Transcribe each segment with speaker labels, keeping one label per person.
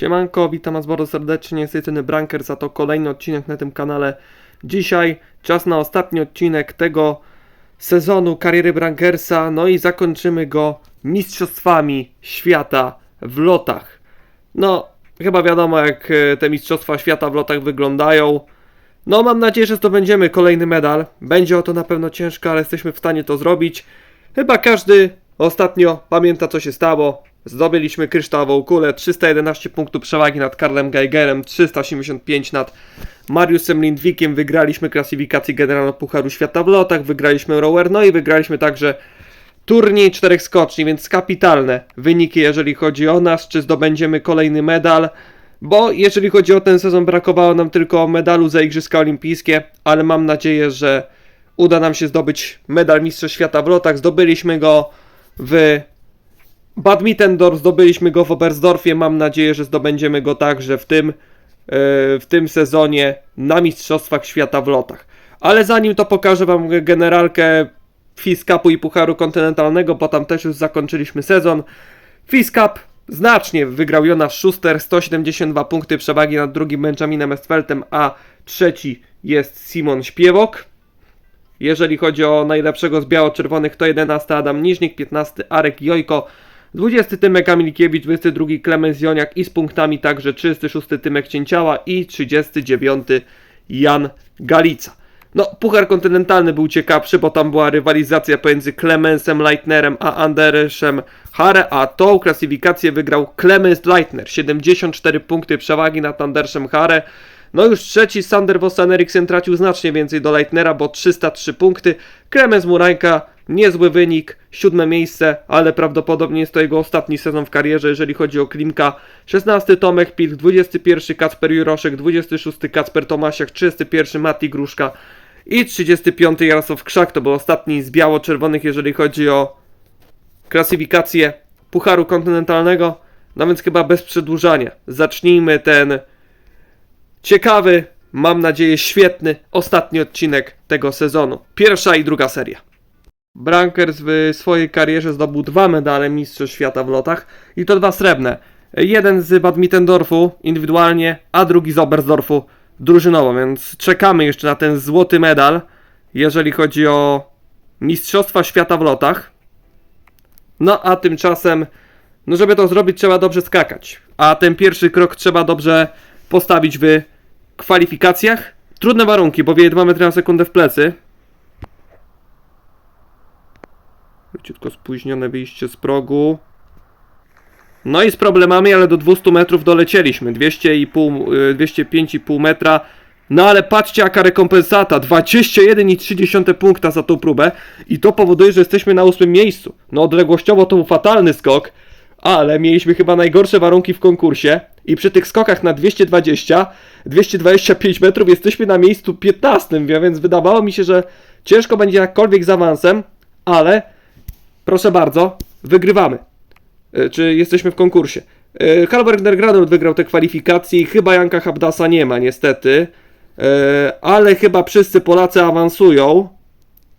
Speaker 1: Siemanko, witam was bardzo serdecznie, z tej strony Brankers, a to kolejny odcinek na tym kanale. Dzisiaj czas na ostatni odcinek tego sezonu kariery Brankersa, no i zakończymy go mistrzostwami świata w lotach. No, chyba wiadomo jak e, te mistrzostwa świata w lotach wyglądają. No, mam nadzieję, że zdobędziemy kolejny medal. Będzie o to na pewno ciężko, ale jesteśmy w stanie to zrobić. Chyba każdy ostatnio pamięta, co się stało. Zdobyliśmy kryształową kulę, 311 punktów przewagi nad Karlem Geigerem, 385 nad Mariusem Lindwikiem. Wygraliśmy klasyfikację generalną Pucharu Świata w lotach, wygraliśmy rower, no i wygraliśmy także turniej czterech skoczni, więc kapitalne wyniki, jeżeli chodzi o nas. Czy zdobędziemy kolejny medal? Bo jeżeli chodzi o ten sezon, brakowało nam tylko medalu za Igrzyska Olimpijskie, ale mam nadzieję, że uda nam się zdobyć medal Mistrzostw Świata w lotach. Zdobyliśmy go w Badmittendorf, zdobyliśmy go w Oberstdorfie. Mam nadzieję, że zdobędziemy go także w tym, e, w tym sezonie na Mistrzostwach Świata w lotach. Ale zanim to pokażę Wam generalkę FIS Cupu i Pucharu Kontynentalnego, bo tam też już zakończyliśmy sezon. FIS Cup znacznie wygrał Jonas Schuster, 172 punkty przewagi nad drugim Benjaminem Estfeltem, a trzeci jest Simon Śpiewok. Jeżeli chodzi o najlepszego z biało-czerwonych, to 11 Adam Niżnik, 15 Arek Jojko, 20 Tymek Kamilkiewicz, 22 Klemens Joniak i z punktami także 36 Tymek Cięciała i 39 Jan Galica. No, Puchar Kontynentalny był ciekawszy, bo tam była rywalizacja pomiędzy Clemensem Leitnerem a Anderszem Hare, a tą klasyfikację wygrał Clemens Leitner, 74 punkty przewagi nad Anderszem Hare. No już trzeci Sander Vossen Eriksen tracił znacznie więcej do Leitnera, bo 303 punkty. Klemens Murańka, niezły wynik, siódme miejsce, ale prawdopodobnie jest to jego ostatni sezon w karierze, jeżeli chodzi o Klimka. 16 Tomek Pilk, 21 Kacper Juroszek, 26 Kacper Tomasiak, 31 Mati Gruszka i 35 Jarosław Krzak. To był ostatni z biało-czerwonych, jeżeli chodzi o klasyfikację Pucharu Kontynentalnego. No więc chyba bez przedłużania. Zacznijmy ten ciekawy, mam nadzieję świetny, ostatni odcinek tego sezonu. Pierwsza i druga seria. Brankers w swojej karierze zdobył dwa medale Mistrzostw Świata w lotach i to dwa srebrne. Jeden z Badmittendorfu indywidualnie, a drugi z Oberstdorfu drużynowo, więc czekamy jeszcze na ten złoty medal, jeżeli chodzi o Mistrzostwa Świata w lotach. No a tymczasem, no żeby to zrobić, trzeba dobrze skakać. A ten pierwszy krok trzeba dobrze postawić w kwalifikacjach. Trudne warunki, bo wieje 2 metry na sekundę w plecy. Leciutko spóźnione wyjście z progu. No i z problemami, ale do 200 metrów dolecieliśmy. 200,5, y, 205,5 metra. No ale patrzcie jaka rekompensata. 21,3 punkta za tą próbę. I to powoduje, że jesteśmy na ósmym miejscu. No odległościowo to był fatalny skok. Ale mieliśmy chyba najgorsze warunki w konkursie. I przy tych skokach na 220, 225 metrów jesteśmy na miejscu 15, więc wydawało mi się, że ciężko będzie jakkolwiek z awansem, ale proszę bardzo, wygrywamy. E, Czy jesteśmy w konkursie? E, Halbergner Granul wygrał te kwalifikacje i chyba Janka Habdasa nie ma niestety. E, Ale chyba wszyscy Polacy awansują.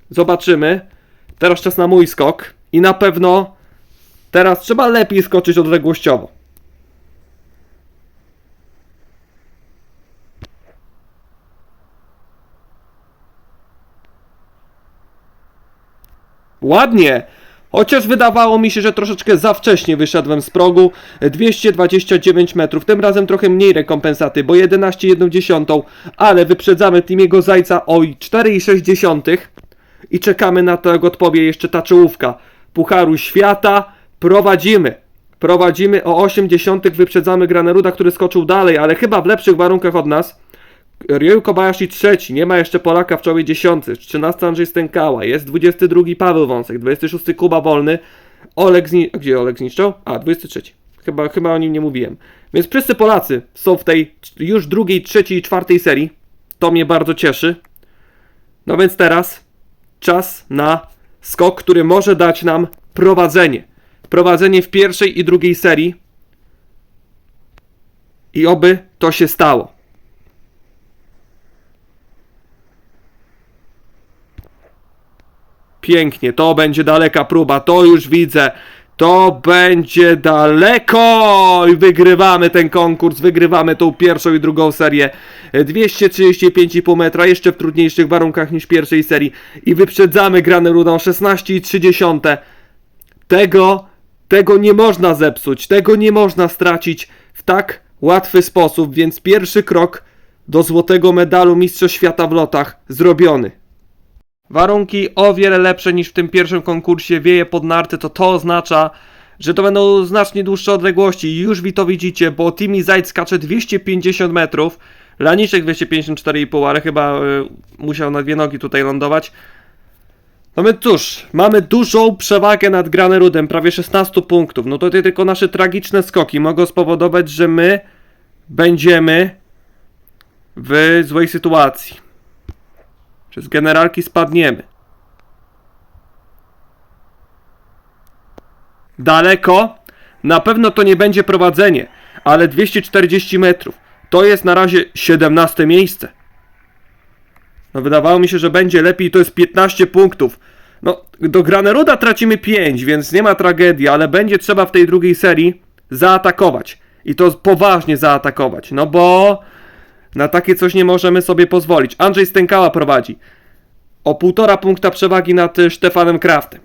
Speaker 1: Zobaczymy. Teraz czas na mój skok. I na pewno teraz trzeba lepiej skoczyć odległościowo. Ładnie! Chociaż wydawało mi się, że troszeczkę za wcześnie wyszedłem z progu. 229 metrów. Tym razem trochę mniej rekompensaty, bo 11,1, ale wyprzedzamy Timiego Zajca o 4,6 i czekamy na to, jak odpowie jeszcze ta czołówka Pucharu Świata. Prowadzimy. Prowadzimy o 80, wyprzedzamy Graneruda, który skoczył dalej, ale chyba w lepszych warunkach od nas. Ryu Kobayashi trzeci, nie ma jeszcze Polaka w czołowie 10, 13 Andrzej Stękała, jest 22 Paweł Wąsek, 26 Kuba Wolny, Oleg Zni... a Gdzie Oleg zniszczał? A, 23. Chyba, chyba o nim nie mówiłem. Więc wszyscy Polacy są w tej już drugiej, trzeciej i czwartej serii. To mnie bardzo cieszy. No więc teraz czas na skok, który może dać nam prowadzenie. Prowadzenie w pierwszej i drugiej serii. I oby to się stało. Pięknie, to będzie daleka próba, to już widzę. To będzie daleko! I wygrywamy ten konkurs, wygrywamy tą pierwszą i drugą serię. 235,5 metra, jeszcze w trudniejszych warunkach niż pierwszej serii. I wyprzedzamy Granę Rudą 16,3. Tego, tego nie można zepsuć, tego nie można stracić w tak łatwy sposób, więc pierwszy krok do złotego medalu Mistrza Świata w lotach zrobiony. Warunki o wiele lepsze niż w tym pierwszym konkursie wieje pod narty, to to oznacza, że to będą znacznie dłuższe odległości już wy to widzicie, bo Timmy Zajd skacze 250 metrów, Laniczek 254,5, ale chyba y, musiał na dwie nogi tutaj lądować. No my cóż, mamy dużą przewagę nad Granerudem, prawie 16 punktów. No to tylko nasze tragiczne skoki mogą spowodować, że my będziemy w złej sytuacji. Czy z generalki spadniemy. Daleko? Na pewno to nie będzie prowadzenie, ale 240 metrów. To jest na razie 17 miejsce. No wydawało mi się, że będzie lepiej, to jest 15 punktów. No, do Graneruda tracimy 5, więc nie ma tragedii, ale będzie trzeba w tej drugiej serii zaatakować. I to poważnie zaatakować, no bo na takie coś nie możemy sobie pozwolić. Andrzej Stękała prowadzi o półtora punkta przewagi nad y, Stefanem Kraftem.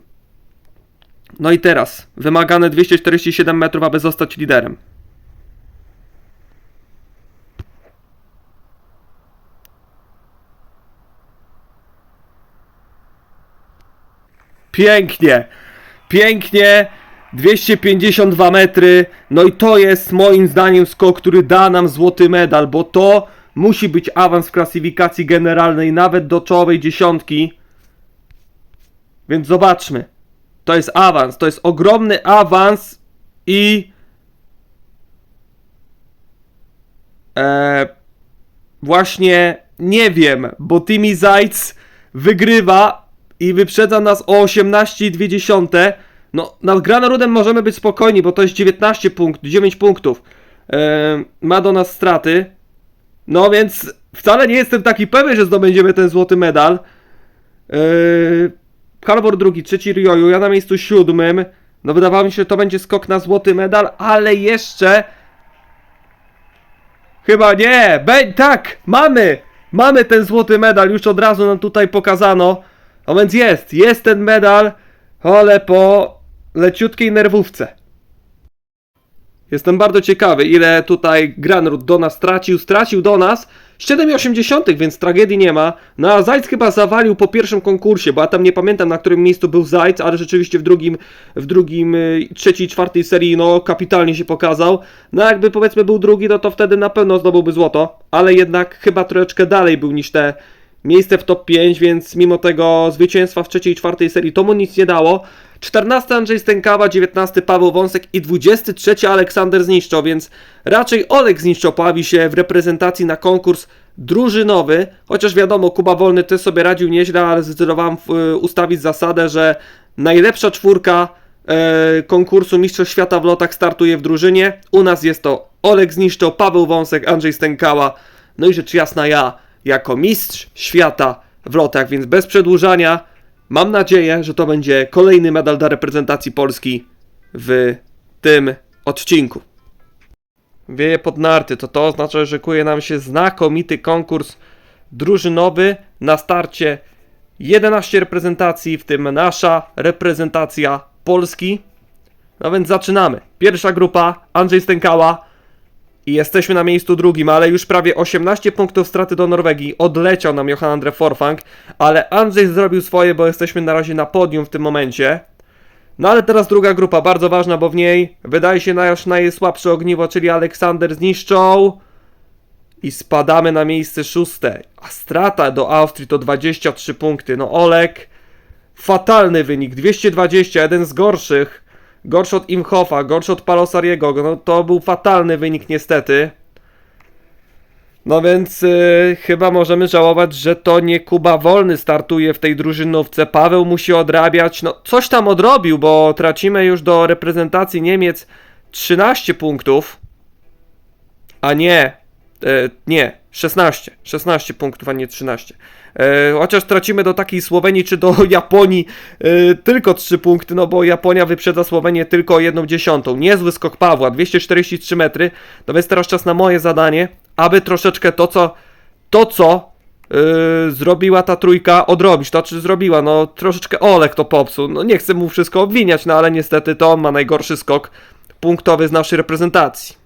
Speaker 1: No i teraz wymagane 247 metrów, aby zostać liderem. Pięknie, pięknie, 252 metry, no i to jest moim zdaniem skok, który da nam złoty medal, bo to musi być awans w klasyfikacji generalnej, nawet do czołowej dziesiątki. Więc zobaczmy, to jest awans, to jest ogromny awans i e, właśnie nie wiem, bo Timmy Zajc wygrywa i wyprzedza nas o 18,2. No, nad Granarudem możemy być spokojni, bo to jest 19 punktów, 9 punktów. E, ma do nas straty. No więc wcale nie jestem taki pewien, że zdobędziemy ten złoty medal. Yy, Halvor drugi, trzeci Rioju, ja na miejscu siódmym. No wydawało mi się, że to będzie skok na złoty medal, ale jeszcze... Chyba nie! Be tak! Mamy! Mamy ten złoty medal, już od razu nam tutaj pokazano. A więc jest, jest ten medal, ale po leciutkiej nerwówce. Jestem bardzo ciekawy, ile tutaj Granrud do nas stracił. Stracił do nas 7,8, więc tragedii nie ma. No a Zajc chyba zawalił po pierwszym konkursie, bo ja tam nie pamiętam na którym miejscu był Zajc, ale rzeczywiście w drugim, w drugim, y, trzeciej, czwartej serii, no kapitalnie się pokazał. No jakby powiedzmy był drugi, no to wtedy na pewno zdobyłby złoto, ale jednak chyba troszeczkę dalej był niż te miejsce w top 5, więc mimo tego zwycięstwa w trzeciej i czwartej serii to mu nic nie dało. 14 Andrzej Stękawa, 19 Paweł Wąsek i 23 Aleksander Zniszczo, więc raczej Olek Zniszczo pojawi się w reprezentacji na konkurs drużynowy, chociaż wiadomo, Kuba Wolny też sobie radził nieźle, ale zdecydowałem y, ustawić zasadę, że najlepsza czwórka e, konkursu Mistrzostw Świata w lotach startuje w drużynie. U nas jest to Olek Zniszczo, Paweł Wąsek, Andrzej Stękała, no i rzecz jasna ja, jako mistrz świata w lotach, więc bez przedłużania mam nadzieję, że to będzie kolejny medal dla reprezentacji Polski w tym odcinku. Wieje pod narty, to to oznacza, że szykuje nam się znakomity konkurs drużynowy na starcie 11 reprezentacji, w tym nasza reprezentacja Polski. No więc zaczynamy. Pierwsza grupa, Andrzej Stękała, i jesteśmy na miejscu drugim, ale już prawie 18 punktów straty do Norwegii. Odleciał nam Johan Andre Forfang, ale Andrzej zrobił swoje, bo jesteśmy na razie na podium w tym momencie. No ale teraz druga grupa, bardzo ważna, bo w niej wydaje się nasz najsłabsze ogniwo, czyli Aleksander zniszczą. I spadamy na miejsce szóste. A strata do Austrii to 23 punkty. No Olek, fatalny wynik, 220, jeden z gorszych. Gorszy od Imhofa, gorszy od Palosariego. No to był fatalny wynik niestety. No więc yy, chyba możemy żałować, że to nie Kuba Wolny startuje w tej drużynówce. Paweł musi odrabiać. No coś tam odrobił, bo tracimy już do reprezentacji Niemiec 13 punktów. A nie, e, nie, 16. 16 punktów, a nie 13. E, chociaż tracimy do takiej Słowenii czy do Japonii e, tylko 3 punkty, no bo Japonia wyprzedza Słowenię tylko o 1 dziesiątą. Niezły skok Pawła, 243 metry. Więc teraz czas na moje zadanie, aby troszeczkę to, co to, co yy, zrobiła ta trójka, odrobić. To, czy zrobiła, no troszeczkę Olek to popsuł. No nie chcę mu wszystko obwiniać, no ale niestety to on ma najgorszy skok punktowy z naszej reprezentacji.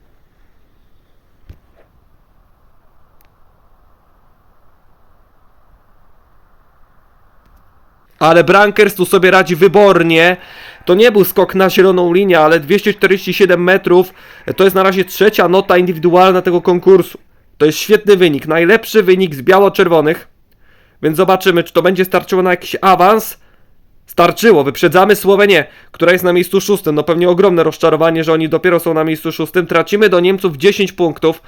Speaker 1: Ale Brankers tu sobie radzi wybornie. To nie był skok na zieloną linię, ale 247 metrów to jest na razie trzecia nota indywidualna tego konkursu. To jest świetny wynik, najlepszy wynik z biało-czerwonych. Więc zobaczymy, czy to będzie starczyło na jakiś awans. Starczyło, wyprzedzamy Słowenię, która jest na miejscu szóstym. No pewnie ogromne rozczarowanie, że oni dopiero są na miejscu szóstym. Tracimy do Niemców 10 punktów,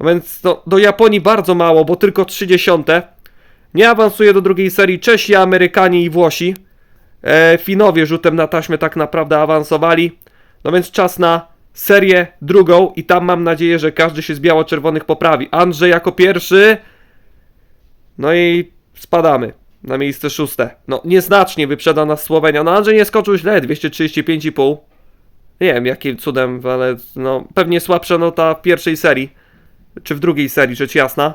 Speaker 1: więc no, do Japonii bardzo mało, bo tylko 30. Nie awansuje do drugiej serii Czesi, Amerykanie i Włosi. E, Finowie rzutem na taśmę tak naprawdę awansowali. No więc czas na serię drugą i tam mam nadzieję, że każdy się z biało-czerwonych poprawi. Andrzej jako pierwszy. No i spadamy na miejsce szóste. No nieznacznie wyprzeda nas Słowenia. No Andrzej nie skoczył źle, 235,5. Nie wiem jakim cudem, ale no pewnie słabsza nota w pierwszej serii. Czy w drugiej serii, rzecz jasna.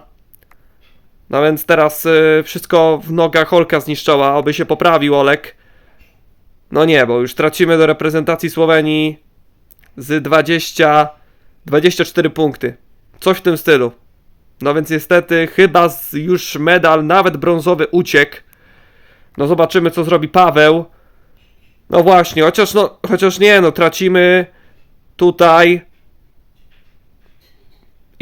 Speaker 1: No więc teraz y, wszystko w nogach Holka zniszczała, oby się poprawił Olek. No nie, bo już tracimy do reprezentacji Słowenii z 20, 24 punkty. Coś w tym stylu. No więc niestety chyba już medal, nawet brązowy uciekł. No zobaczymy co zrobi Paweł. No właśnie, chociaż no, chociaż nie, no tracimy tutaj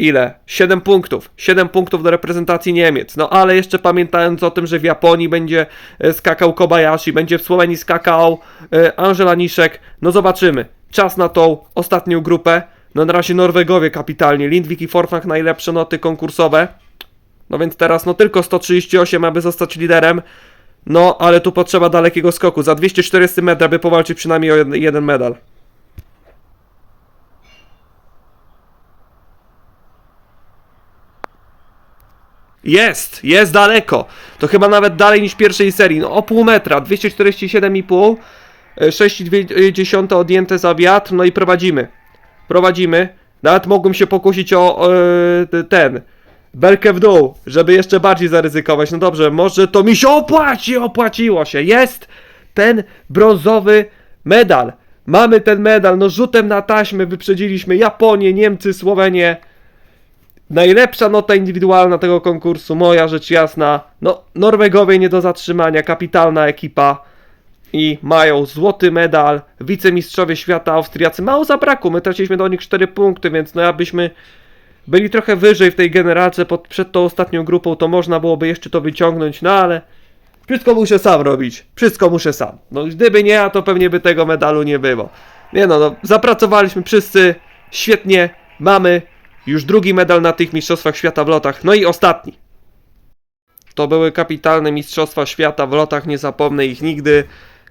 Speaker 1: ile? 7 punktów. 7 punktów do reprezentacji Niemiec. No ale jeszcze pamiętając o tym, że w Japonii będzie e, skakał Kobayashi, będzie w Słowenii skakał e, Angela Niszek. No zobaczymy. Czas na tą ostatnią grupę. No na razie Norwegowie kapitalnie. Lindvik i Forfang najlepsze noty konkursowe. No więc teraz no tylko 138, aby zostać liderem. No ale tu potrzeba dalekiego skoku. Za 240 metrów, by powalczyć przynajmniej o jeden medal. Jest, jest daleko. To chyba nawet dalej niż pierwszej serii. No o pół metra, 247,5, e, 6,2 odjęte za wiatr, no i prowadzimy. Prowadzimy. Nawet mogłem się pokusić o e, ten belkę w dół, żeby jeszcze bardziej zaryzykować. No dobrze, może to mi się opłaci, opłaciło się. Jest ten brązowy medal. Mamy ten medal, no rzutem na taśmę wyprzedziliśmy Japonię, Niemcy, Słowenię. Najlepsza nota indywidualna tego konkursu, moja rzecz jasna. No, Norwegowie nie do zatrzymania, kapitalna ekipa. I mają złoty medal, wicemistrzowie świata Austriacy. Mało zabrakło, my traciliśmy do nich 4 punkty, więc no jakbyśmy byli trochę wyżej w tej generalce przed tą ostatnią grupą, to można byłoby jeszcze to wyciągnąć, no ale wszystko muszę sam robić. Wszystko muszę sam. No gdyby nie ja, to pewnie by tego medalu nie było. Nie no, no zapracowaliśmy wszyscy świetnie. Mamy już drugi medal na tych mistrzostwach świata w lotach. No i ostatni. To były kapitalne mistrzostwa świata w lotach, nie zapomnę ich nigdy.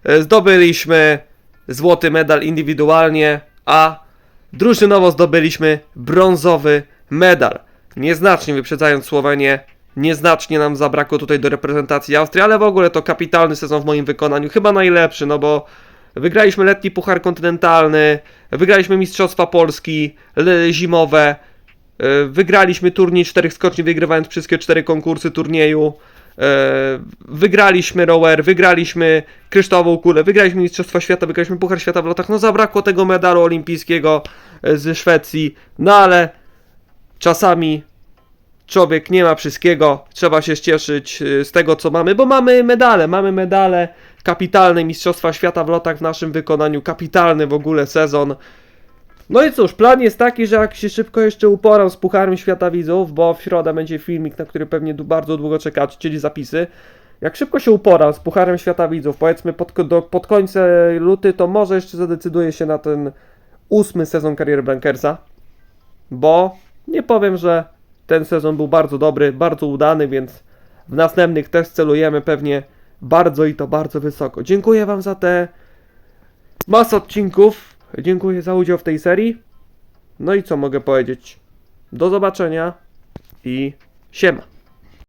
Speaker 1: E, Zdobyliśmy złoty medal indywidualnie, a drużynowo zdobyliśmy brązowy medal. Nieznacznie wyprzedzając Słowenię, nieznacznie nam zabrakło tutaj do reprezentacji Austrii, ale w ogóle to kapitalny sezon w moim wykonaniu, chyba najlepszy, no bo wygraliśmy letni puchar kontynentalny, wygraliśmy mistrzostwa Polski zimowe, wygraliśmy turniej czterech skoczni, wygrywając wszystkie cztery konkursy turnieju. E, Wygraliśmy rower, wygraliśmy kryształową kulę, wygraliśmy Mistrzostwa Świata, wygraliśmy Puchar Świata w lotach. No zabrakło tego medalu olimpijskiego e, z Szwecji, no ale czasami człowiek nie ma wszystkiego, trzeba się cieszyć e, z tego co mamy, bo mamy medale, mamy medale, kapitalne Mistrzostwa Świata w lotach w naszym wykonaniu, kapitalny w ogóle sezon. No i cóż, plan jest taki, że jak się szybko jeszcze uporam z Pucharem Świata Widzów, bo w środę będzie filmik, na który pewnie bardzo długo czekacie, czyli zapisy. Jak szybko się uporam z Pucharem Świata Widzów, powiedzmy pod, do, pod końcem luty, to może jeszcze zadecyduję się na ten ósmy sezon kariery Brankersa, bo nie powiem, że ten sezon był bardzo dobry, bardzo udany, więc w następnych też celujemy pewnie bardzo i to bardzo wysoko. Dziękuję Wam za te masę odcinków. Dziękuję za udział w tej serii. No i co mogę powiedzieć? Do zobaczenia i Siema.